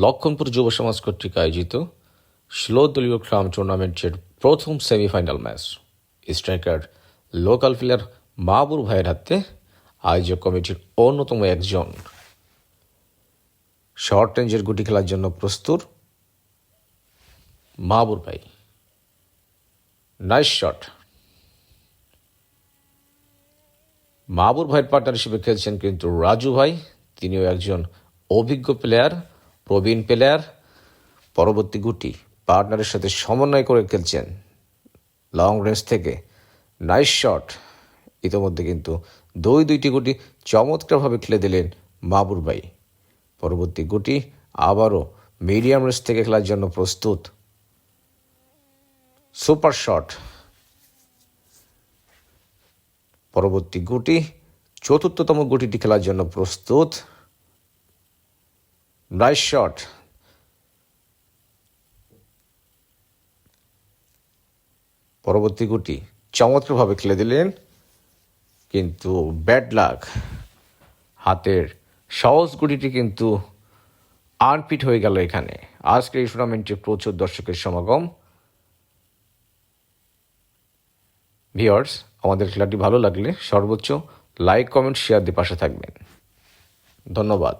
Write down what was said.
লক্ষণপুর যুব সমাজ কর্তৃক আয়োজিত ষোলো দলীয় ক্রাম টুর্নামেন্টের প্রথম semifinal match. Striker, local player Mahbur ভাইয়ের হাতে আয়োজক কমিটির অন্যতম একজন। শর্ট রেঞ্জের গুটি খেলার জন্য প্রস্তুত মাহবুর ভাই। নাইস শট মাহবুর ভাইয়ের পার্টনার হিসেবে খেলছেন কিন্তু রাজু ভাই। তিনিও একজন অভিজ্ঞ প্লেয়ার প্রবীণ প্লেয়ার পরবর্তী গুটি পার্টনারের সাথে সমন্বয় করে খেলছেন। লং রেঞ্জ থেকে নাইস শট ইতোমধ্যে কিন্তু দুই দুইটি গুটি চমৎকারভাবে খেলে দিলেন মাহবুর ভাই। পরবর্তী গুটি আবারও মিডিয়াম রেঞ্জ থেকে খেলার জন্য প্রস্তুত। সুপার শট পরবর্তী গুটি চতুর্থতম গুটিটি খেলার জন্য প্রস্তুত। নাইস শট পরবর্তী গুটি। চমৎকারভাবে খেলে দিলেন, কিন্তু ব্যাড লাক। হাতের সহজ গুটিটি কিন্তু আনফিট হয়ে গেল এখানে। আজকের এই টুর্নামেন্টে প্রচুর দর্শকের সমাগম। ভিওয়ার্স আমাদের খেলাটি ভালো লাগলে সর্বোচ্চ লাইক, কমেন্ট, শেয়ার দিয়ে পাশে থাকবেন। ধন্যবাদ।